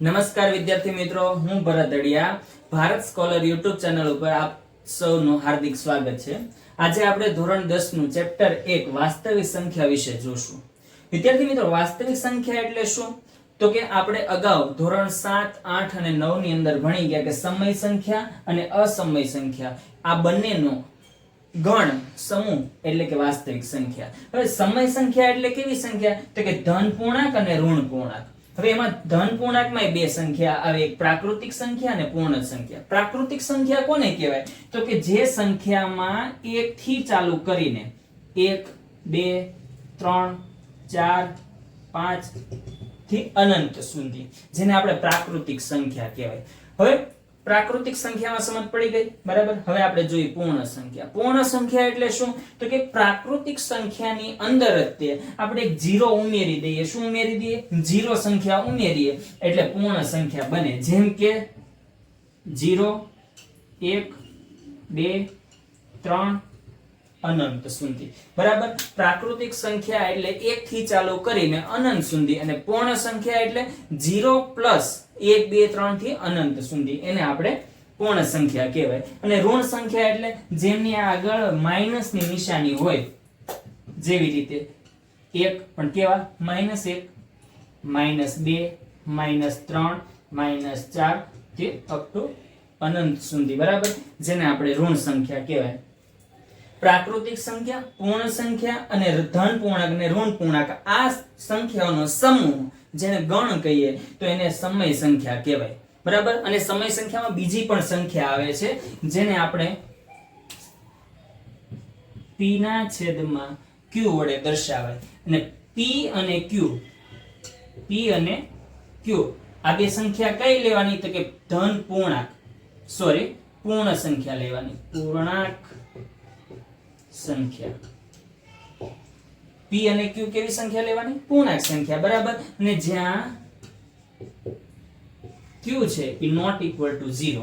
નમસ્કાર વિદ્યાર્થી મિત્રો, હું Bharat Dadiya Bharat scholar YouTube channel ઉપર આપ સૌનું હાર્દિક સ્વાગત છે. આજે આપણે ધોરણ 10 નું ચેપ્ટર 1 વાસ્તવિક સંખ્યા વિશે જોશું. વિદ્યાર્થી મિત્રો, વાસ્તવિક સંખ્યા એટલે શું? તો કે આપણે અગાઉ ધોરણ 7 8 અને 9 ની અંદર ભણી ગયા કે સમય સંખ્યા અને અસમય સંખ્યા. આ બંનેનો ગણ સમૂહ એટલે કે વાસ્તવિક સંખ્યા. હવે સમય સંખ્યા એટલે કેવી સંખ્યા? તો કે ધન પૂર્ણાંક અને ઋણ પૂર્ણાંક. હવે એમાં ધન પૂર્ણાંકમાં બે સંખ્યા આવે એક પ્રાકૃતિક સંખ્યા અને પૂર્ણ સંખ્યા. પ્રાકૃતિક સંખ્યા કોને કહેવાય? તો કે જે સંખ્યામાં એક થી ચાલુ કરીને, એક, બે, ત્રણ, ચાર, પાંચથી અનંત સુધી, જેને આપણે પ્રાકૃતિક સંખ્યા કહેવાય. હવે પ્રાકૃતિક સંખ્યામાં સમજ પડી ગઈ. બરાબર? હવે આપણે જોઈએ પૂર્ણ સંખ્યા. પૂર્ણ સંખ્યા એટલે શું? તો કે પ્રાકૃતિક સંખ્યાની અંદર જ તે આપણે એક જીરો ઉમેરી દઈએ. શું ઉમેરી દઈએ? જીરો સંખ્યા ઉમેરીએ. એટલે પૂર્ણ સંખ્યા બને. જેમ કે જીરો, એક, બે, ત્રણ અનંત સુધી. બરાબર? પ્રાકૃતિક સંખ્યા એટલે એક થી ચાલુ કરીને અનંત સુધી અને પૂર્ણ સંખ્યા એટલે જીરો પ્લસ એક, બે ત્રણથી અનંત સુધી. એને આપણે પૂર્ણ સંખ્યા કહેવાય. અને ઋણ સંખ્યા એટલે જેમની આગળ માઇનસની નિશાની હોય, જેવી રીતે એક, પણ કેવા? માઇનસ એક, માઇનસ બે, માઇનસ ત્રણ, માઇનસ ચારથી અપ ટુ અનંત સુધી. બરાબર? જેને આપણે ઋણ સંખ્યા કહેવાય. પ્રાકૃતિક સંખ્યા, પૂર્ણ સંખ્યા અને ધન પૂર્ણાંક ને ઋણ પૂર્ણાંક. આ સંખ્યાઓનો સમૂહ જેને ગણ કહીએ તો એને સમય સંખ્યા કહેવાય. બરાબર? અને સમય સંખ્યામાં બીજી પણ સંખ્યા આવે છે, જેને આપણે p ના છેદમાં q વડે દર્શાવાય. અને p અને q, p અને q. આ બે સંખ્યા કઈ લેવાની? તો કે ધન પૂર્ણાંક. સોરી પૂર્ણ સંખ્યા લેવાની. પૂર્ણાંક. સંખ્યા. P અને q કેવી સંખ્યા લેવાની? પૂર્ણાંક સંખ્યા, બરાબર? અને જ્યાં q છે એ નોટ ઇક્વલ ટુ 0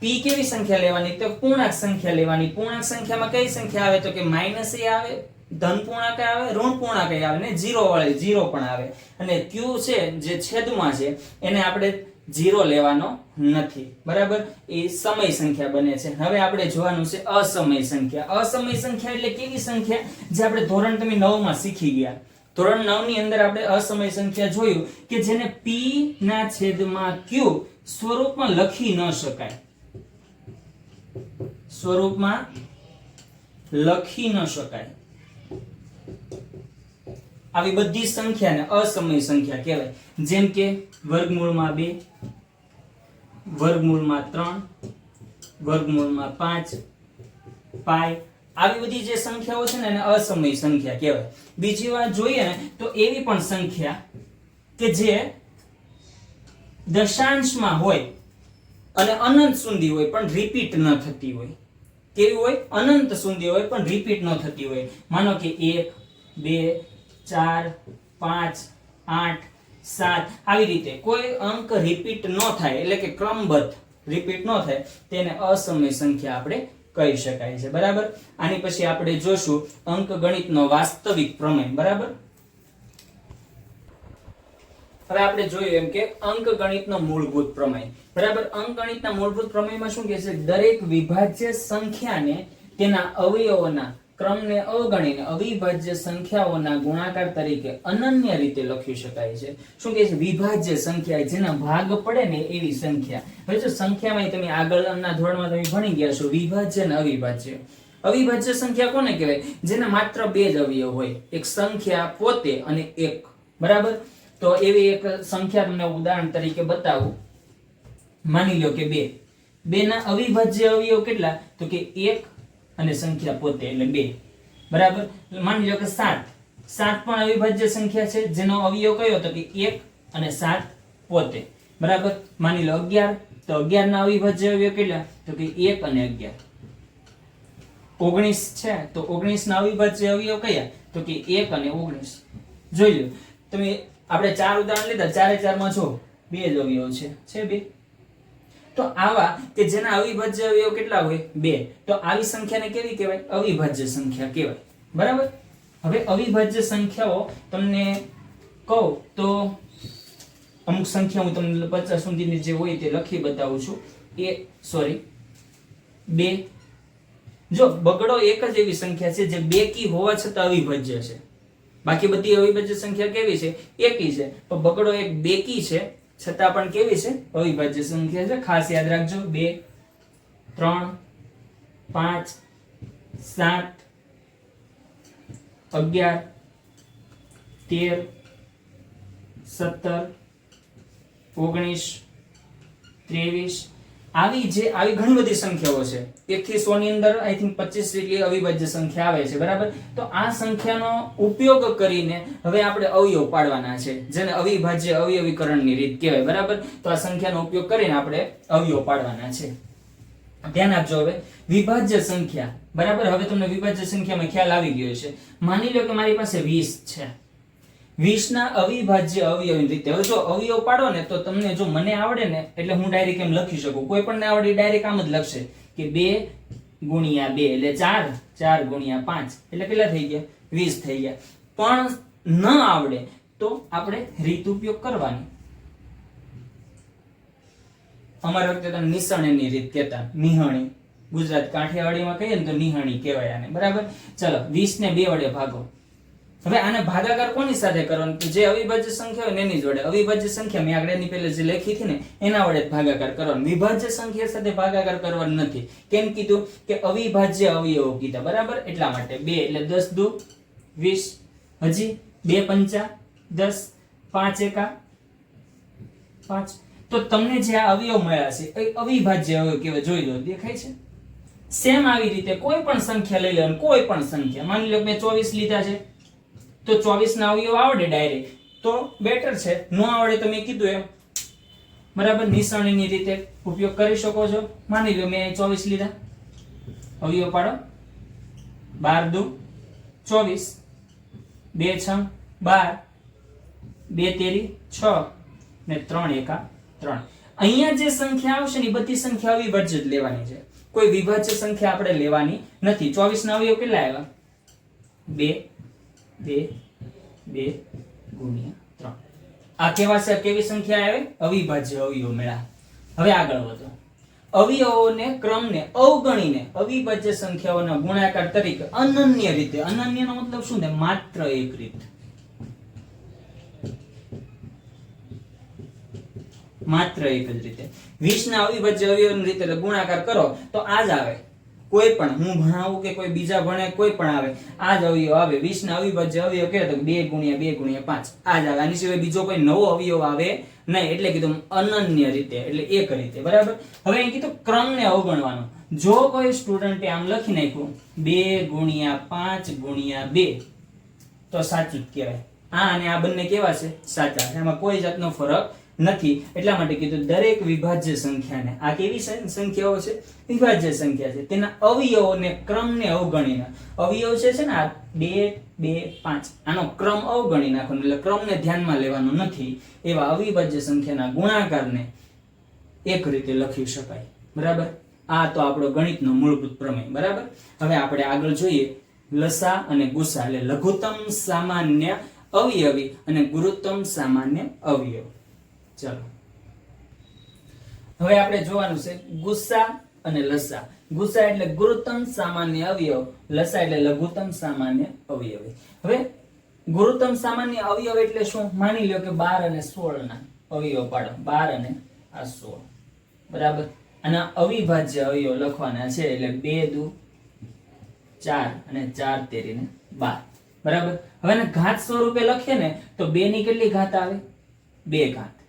p કેવી સંખ્યા લેવાની? તો પૂર્ણાંક સંખ્યા લેવાની. પૂર્ણાંક સંખ્યામાં કઈ સંખ્યા આવે? તો કે માઇનસ એ આવે, ધન પૂર્ણાંક આવે, ઋણ પૂર્ણાંક આવે ને? 0 વાળી 0 પણ આવે. અને q છે, જે છેદમાં છે, એને આપણે 0 લેવાનો નથી. બરાબર? એ સમય સંખ્યા બને છે. હવે આપણે જોવાનું છે અસમય સંખ્યા. અસમય સંખ્યા એટલે કેવી સંખ્યા? જે આપણે ધોરણ તમે નવમાં શીખી ગયા. ધોરણ 9 ની અંદર આપણે અસમય સંખ્યા જોયું કે જેને પી ના છેદમાં ક્યુ સ્વરૂપમાં લખી ન શકાય. સ્વરૂપમાં લખી ન શકાય. આવી બધી સંખ્યાને અસમય સંખ્યા કહેવાય. જેમ કે વર્ગમૂળમાં બે, વર્ગમૂળમાં ત્રણ, વર્ગમૂળમાં પાંચ, પાય. આવી બધી જે સંખ્યાઓ છે ને એને અસમય સંખ્યા કહેવાય. બીજી વાર જોઈએ ને, તો એવી પણ સંખ્યા કે જે દશાંશમાં હોય અને અનંત સુધી હોય પણ રિપીટ ન થતી હોય. કેવી હોય? અનંત સુધી હોય પણ રિપીટ ન થતી હોય. માનો કે એક, બે ચાર, પાંચ, આઠ, સાત. આવી રીતે કોઈ અંક રિપીટ ન થાય, એટલે કે ક્રમબદ્ધ રિપીટ ન થાય, તેને અસમય સંખ્યા આપણે કહી શકાય છે. બરાબર? આની પછી આપણે જોશું અંક ગણિતનો વાસ્તવિક પ્રમેય. બરાબર? હવે આપણે જોયું એમ કે અંક ગણિતનો મૂળભૂત પ્રમેય. બરાબર? અંક ગણિતના મૂળભૂત પ્રમેયમાં શું કહે છે? દરેક વિભાજ્ય સંખ્યાને તેના અવયવોના ક્રમને અગણીને અવિભાજ્ય સંખ્યાઓના ગુણાકાર તરીકે અનન્ય રીતે લખી શકાય છે. શું કહે છે? વિભાજ્ય સંખ્યા જેના ભાગ પડે ને એવી સંખ્યા. હવે જો સંખ્યામાં તમે આગળના ધોરણમાં તમે ભણી ગયા છો, વિભાજ્ય અને અવિભાજ્ય. અવિભાજ્ય સંખ્યા કોને કહેવાય? જેના માત્ર બે જ અવયવ હોય. એક સંખ્યા પોતે અને એક. બરાબર? તો એવી એક સંખ્યા તમને ઉદાહરણ તરીકે બતાવું. માની લો કે બે. બેના અવિભાજ્ય અવયવ કેટલા? તો કે એક અને સંખ્યા પોતે એટલે બે. બરાબર? માની લો કે સાત. સાત પણ અવિભાજ્ય સંખ્યા છે. જેનો અવયવ કયો? તો કે એક અને સાત પોતે. બરાબર? માની લો અગિયાર. તો અગિયાર ના અવિભાજ્ય અવયવ કેટલા? તો કે એક અને અગિયાર. ઓગણીસ છે. તો ઓગણીસ ના અવિભાજ્ય અવયવ કયા? તો કે એક અને ઓગણીસ. જોઈ લો તમે આપણે ચાર ઉદાહરણ લીધા. ચારે ચારમાં જો બે જ અવયવ છે. છે બે? તો આવા કે જેના અવિભાજ્ય અવયવ કેટલા હોય? બે. તો આવી સંખ્યાને કેવી કહેવાય? અવિભાજ્ય સંખ્યા કહેવાય. બરાબર? હવે અવિભાજ્ય સંખ્યાઓ તમને કહું તો અમુક સંખ્યા હું તમને પચાસ સુધીની જે હોય તે લખી બતાવું છું. એ સોરી બે. જો, બગડો એક જ એવી સંખ્યા છે જે બે કી હોવા છતાં અવિભાજ્ય છે. બાકી બધી અવિભાજ્ય સંખ્યા કેવી છે? એકી છે. પણ બગડો એક બેકી છે. છતાં પણ કેવી છે? અવિભાજ્ય સંખ્યા છે. ખાસ યાદ રાખજો. બે, ત્રણ, પાંચ, સાત, અગિયાર, તેર, સત્તર, ઓગણીસ, ત્રેવીસ આવી જે આવી ઘણી બધી સંખ્યાઓ છે. એકથી સો ની અંદર આઈ થિંક પચીસ જેટલી અવિભાજ્ય સંખ્યા આવે છે, બરાબર? તો આ સંખ્યાનો ઉપયોગ કરીને હવે આપણે અવયવ પાડવાના છે, જેને અવિભાજ્ય અવયવીકરણની રીત કહેવાય, બરાબર? તો આ સંખ્યાનો ઉપયોગ કરીને આપણે અવયવ પાડવાના છે. ધ્યાન આપજો હવે. વિભાજ્ય સંખ્યા, બરાબર? હવે તમને વિભાજ્ય સંખ્યામાં ખ્યાલ આવી ગયો છે. માની લો કે મારી પાસે વીસ છે. 20 ના અવિભાજ્ય અવયવી રીતે. હવે જો અવયવ પાડો ને, તો તમને જો મને આવડે ને, એટલે હું ડાયરેક્ટ એમ લખી શકું. કોઈ પણ આવડે ડાયરેક્ટ આમ જ લખશે કે બે ગુણ્યા બે, એટલે 4 4 ગુણ્યા પાંચ, એટલે કેટલા થઈ ગયા? વીસ થઈ ગયા. પણ ન આવડે, તો આપણે રીત ઉપયોગ કરવાની. અમારા વખતે તમે નિસરણીની રીત કહેતા. નિહણી. ગુજરાત કાઠિયાવાડીમાં કહીએ ને તો નિહણી કહેવાય આને. બરાબર? ચલો વીસ ને બે વડે ભાગો. હવે આને ભાગાકાર કોની સાથે કરવાનો? જે અવિભાજ્ય સંખ્યા હોય એની જોડે. અવિભાજ્ય સંખ્યા મેં આગળની પહેલે જે લખી હતી ને, એના વડે ભાગાકાર કરવાનો. વિભાજ્ય સંખ્યા સાથે ભાગાકાર કરવાનો નથી. કેમ કીધું? કે અવિભાજ્ય અવયવો કીધા. બરાબર? એટલા માટે. બે એટલે દસ દુ વીસ. હજી બે પંચા દસ. પાંચ એકા પાંચ. તો તમને જે આ અવયવ મળ્યા છે, એ અવિભાજ્ય અવયવ કેવા જોઈ લો, દેખાય છે? સેમ આવી રીતે કોઈ પણ સંખ્યા લઈ લેવાની, કોઈ પણ સંખ્યા. માની લો મેં ચોવીસ લીધા છે. તો ચોવીસ ના અવયવ આવડે ડાયરેક્ટ તો બેટર છે. ન આવડે તો મેં કીધું એમ. બરાબર નિશાણીની રીતે ઉપયોગ કરી શકો છો. માની લો, મેં ચોવીસ લીધા. અવયવ પાડો. બાર દુ. ચોવીસ. બે છ બાર. બે તેરી. છ. ને ત્રણ એકા ત્રણ. અહીંયા જે સંખ્યા આવશે ને એ બધી સંખ્યા અવિભાજ્ય જ લેવાની છે. કોઈ વિભાજ્ય સંખ્યા આપણે લેવાની નથી. ચોવીસ ના અવયવ કેટલા આવ્યા? બે. અવિભાજ્ય સંખ્યાઓના ગુણાકાર તરીકે અનન્ય રીતે, અનન્યનો મતલબ શું ને? માત્ર એક રીત. માત્ર એક જ રીતે. 20 ના અવિભાજ્ય અવયવની રીતે ગુણાકાર કરો, તો આ જ આવે. કોઈ પણ, હું ભણાવું કે કોઈ બીજા ભણે, કોઈ પણ આવે. આ જ અવયવ આવે. 20 ના અવિભાજ્ય અવયવ કે તો બે ગુણ્યા બે ગુણ્યા પાંચ. આ જ આવે. આની સિવાય બીજો કોઈ નવો અવયવ આવે નહીં. એટલે કીધું અનન્ય રીતે, એટલે એક રીતે. બરાબર? હવે અહીં કીધું ક્રમને અવગણવાનો. જો કોઈ સ્ટુડન્ટે આમ લખી નાખ્યું, બે ગુણ્યા પાંચ ગુણ્યા બે, તો સાચું જ કહેવાય. આ અને આ બંને કેવા છે? સાચા એમાં કોઈ જાતનો ફરક નથી. એટલા માટે કીધું, દરેક વિભાજ્ય સંખ્યાને. આ કેવી સંખ્યાઓ છે? વિભાજ્ય સંખ્યા છે. તેના અવયવોને ક્રમને અવગણીને અવયવ છે છે ને, આ બે બે, પાંચ, આનો ક્રમ અવગણી નાખવાનો, એટલે ક્રમને ધ્યાનમાં લેવાનો નથી. એવા અવિભાજ્ય સંખ્યાના ગુણાકારને એક રીતે લખી શકાય. બરાબર? આ તો આપણો ગણિતનો મૂળભૂત પ્રમેય. બરાબર? હવે આપણે આગળ જોઈએ. લસા અને ગુસા, એટલે લઘુત્તમ સામાન્ય અવયવી અને ગુરુત્તમ સામાન્ય અવયવ. ચલો. હવે આપણે જોવાનું છે ગુસ્સા અને લસા ગુસ્સા એટલે ગુરુતમ સામાન્ય અવયવ લસા એટલે લઘુત્તમ સામાન્ય અવયવ. હવે ગુરુતમ સામાન્ય અવયવ એટલે શું? માની લ્યો કે બાર અને સોળ ના અવયવ પાડો. બાર અને આ સોળ. બરાબર? આના અવિભાજ્ય અવયવ લખવાના છે એટલે બે દુ ચાર અને ચાર તેરીને બાર. બરાબર? હવે ઘાત સ્વરૂપે લખીએ ને તો બે ની કેટલી ઘાત આવે? બે ઘાત.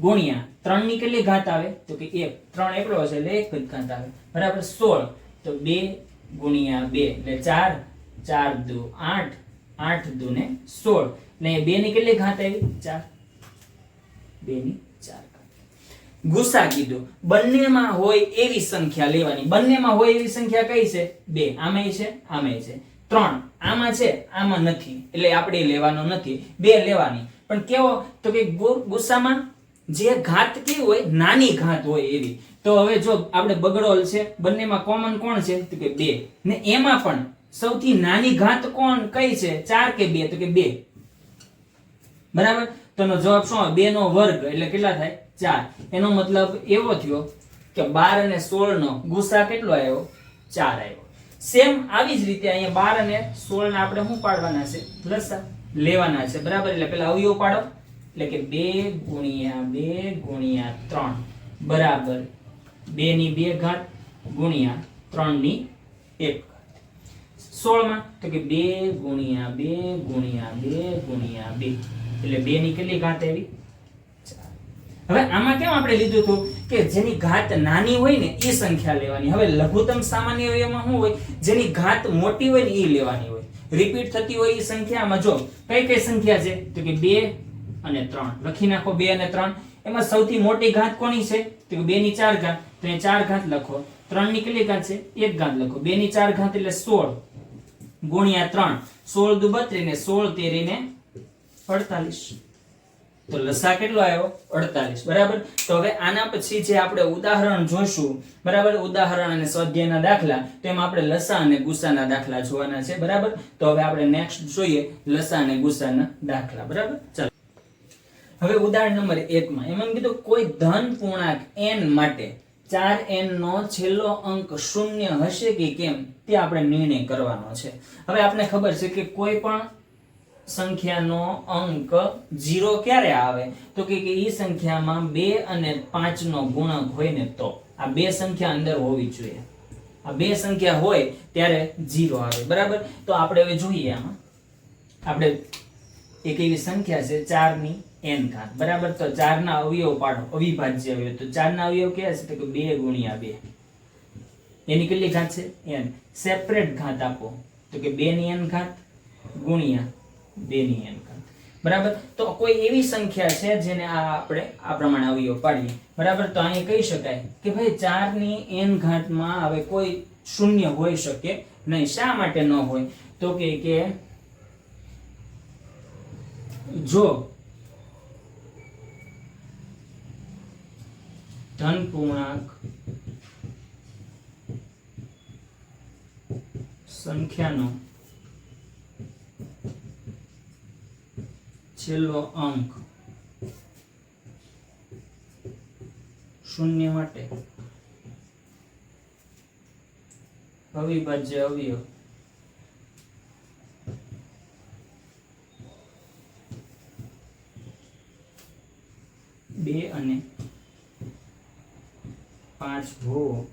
ગુણ્યા ત્રણની કેટલી ઘાત આવે? તો કે એક. ત્રણ એકલો હશે એટલે એક જ ઘાત આવે. બરાબર સોળ. તો બે ગુણ્યા બે એટલે ચાર. ચાર દુ આઠ. આઠ દુ ને સોળ. એટલે બે ની કેટલી ઘાત આવી? ચાર. બે ની ચાર ગુસા કીધું. બંનેમાં હોય એવી સંખ્યા લેવાની. બંનેમાં હોય એવી સંખ્યા કઈ છે? બે. આમાંય છે? આમાંય છે. ત્રણ. આમાં છે? આમાં નથી. એટલે આપણે લેવાનો નથી. બે લેવાની. પણ કેવો? તો કે ગુસ્સામાં જે ઘાત કેવી હોય, નાની ઘાત હોય એવી. તો હવે જો આપણે બગડોલ છે, બંનેમાં કોમન કોણ છે? તો કે બે. ને એમાં પણ સૌથી નાની ઘાત કોણ કઈ છે? ચાર કે બે? તો કે બે. બરાબર? તો એનો જવાબ શું બે નો વર્ગ. એટલે કેટલા થાય? ચાર. એનો મતલબ એવો થયો કે બાર અને સોળ નો ગુસા કેટલો આવ્યો? ચાર આવ્યો. સેમ આવી જ રીતે અહીંયા બાર અને સોળ ને આપણે શું પાડવાના છે? લસા લેવાના છે. બરાબર? એટલે પેલા અવયવ પાડો. એટલે કે બે ગુણ્યા બે ગુણ્યા ત્રણ બરાબર બે ની બે ઘાત ગુણ્યા ત્રણની એક સોળમાં તો કે બે ગુણ્યા બે ગુણ્યા બે ગુણ્યા બે. એટલે બે ની કેટલી ઘાત આવી? હવે આમાં કેમ આપણે લીધું હતું કે જેની ઘાત નાની હોય ને એ સંખ્યા લેવાની. હવે લઘુત્તમ સામાન્ય અવયવમાં શું હોય? જેની ઘાત મોટી હોય ને એ લેવાની હોય. રિપીટ થતી હોય એ સંખ્યામાં જો કઈ કઈ સંખ્યા છે? તો કે બે અને ત્રણ. લખી નાખો બે અને ત્રણ. એમાં સૌથી મોટી ઘાત કોની છે? તો બે ની ચાર ઘાત. તો એ ચાર ઘાત લખો. ત્રણની કેટલી ઘાત છે? એક ઘાત લખો. બે ની ચાર ઘાત એટલે સોળ ગુણ્યા ત્રણ. સોળ દુ બત્રીસ ને સોળ તેરી ને અડતાલીસ. તો લસા કેટલો આવ્યો? અડતાલીસ. બરાબર? તો હવે આના પછી જે આપણે ઉદાહરણ જોઈશું બરાબર? ઉદાહરણ અને સ્વાધ્યાયના દાખલા. તો એમાં આપણે લસા અને ગુસાના દાખલા જોવાના છે. બરાબર? તો હવે આપણે નેક્સ્ટ જોઈએ લસા અને ગુસાના દાખલા. બરાબર? ચાલો. હવે ઉદાહરણ નંબર એક માં એમાં કીધું, કોઈ ધન પૂર્ણાંક એન માટે ચાર એન નો છેલ્લો અંક શૂન્ય હશે કે કેમ, તે આપણે નિર્ણય કરવાનો છે. હવે આપણે ખબર છે કે કોઈ પણ સંખ્યાનો અંક 0 ક્યારે આવે? તો કે કે ઈ સંખ્યામાં બે અને પાંચ નો ગુણક હોય ને તો. આ બે સંખ્યા અંદર હોવી જોઈએ. આ બે સંખ્યા હોય ત્યારે 0 આવે. બરાબર? તો આપણે હવે જોઈએ આમાં. આપણે એક એવી સંખ્યા છે ચારની ની n ઘાત. બરાબર? તો ચાર ના અવયવ પાડો, અવિભાજ્ય અવયવ. તો ચાર ના અવયવ કયા છે? તો કે બે ગુણ્યા બે. એની કેટલી ઘાત છે? એન. સેપરેટ ઘાત આપો. તો કે બે ની એન ઘાત, ગુણ્યા બે ની એન ઘાત. બરાબર? તો કોઈ એવી સંખ્યા છે જેને આ આપણે આ પ્રમાણે અવયવ પાડીએ? બરાબર? તો અહીંયા કહી શકાય કે ભાઈ ચારની n ઘાતમાં હવે કોઈ શૂન્ય હોઈ શકે નહીં. શા માટે ન હોય? તો કે જો ધન પૂર્ણાંક સંખ્યાનો છેલ્લો અંક શૂન્ય માટે અવિભાજ્ય અવયવ બે અને પાંચ હોવો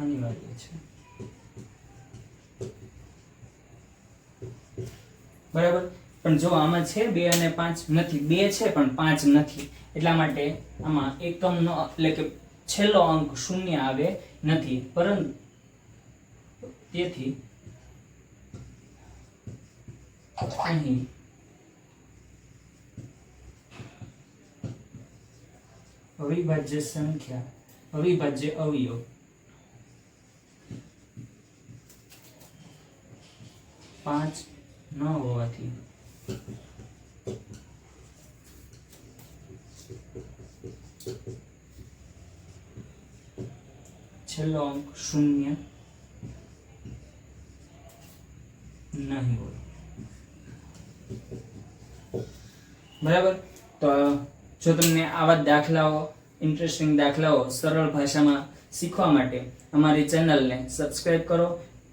અનિવાર્ય છે. બરાબર? પણ જો આમાં છે બે અને પાંચ નથી, બે છે પણ પાંચ નથી. એટલા માટે આમાં એકમનો એટલે કે છેલ્લો અંક શૂન્ય આવે નથી. પરંતુ તેથી અહીં અવિભાજ્ય સંખ્યા અવિભાજ્ય અવયવ પાંચ ન હોવાથી છેલ્લો અંક શૂન્ય નહીં હોય બરાબર તો જો તમને આવા દાખલાઓ ઇન્ટરેસ્ટિંગ દાખલાઓ સરળ ભાષામાં શીખવા માટે અમારી ચેનલને સબસ્ક્રાઇબ કરો.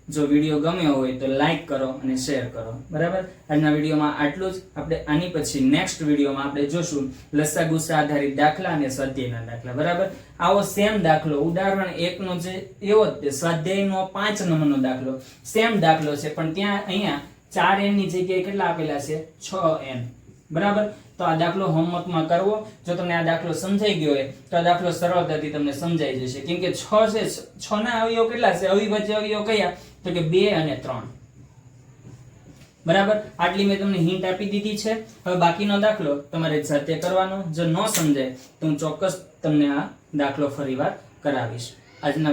જો વીડિયો ગમ્યો હોય તો લાઈક કરો અને શેર કરો. બરાબર? આજના વિડીયોમાં આટલું જ. આપણે આની પછી નેક્સ્ટ વિડીયોમાં આપણે જોશું લસા ગુસ્સા આધારિત દાખલા અને સ્વાધ્યાયના દાખલા. બરાબર? આવો સેમ દાખલો. ઉદાહરણ એકનો જે, એવો જ સ્વાધ્યાયનો પાંચ નંબરનો દાખલો. સેમ દાખલો છે, પણ ત્યાં અહીંયા ચાર એનની જગ્યાએ કેટલા આપેલા છે? છ એન બરાબર? તો આ દાખલો હોમવર્કમાં કરવો. જો તમને આ દાખલો સમજાઈ ગયો હોય, તો આ દાખલો સરળતાથી તમને સમજાઈ જશે. કેમ કે છ છે, છ ના અવયવ કેટલા છે? અવિભાજ્ય અવયવ કયા? તો કે બે અને ત્રણ. બરાબર? આટલી મેં તમને હિન્ટ આપી દીધી છે. હવે બાકીનો દાખલો તમારે જાતે કરવાનો. જો ન સમજાય, તો હું ચોક્કસ તમને આ દાખલો ફરીવાર કરાવીશ. આજના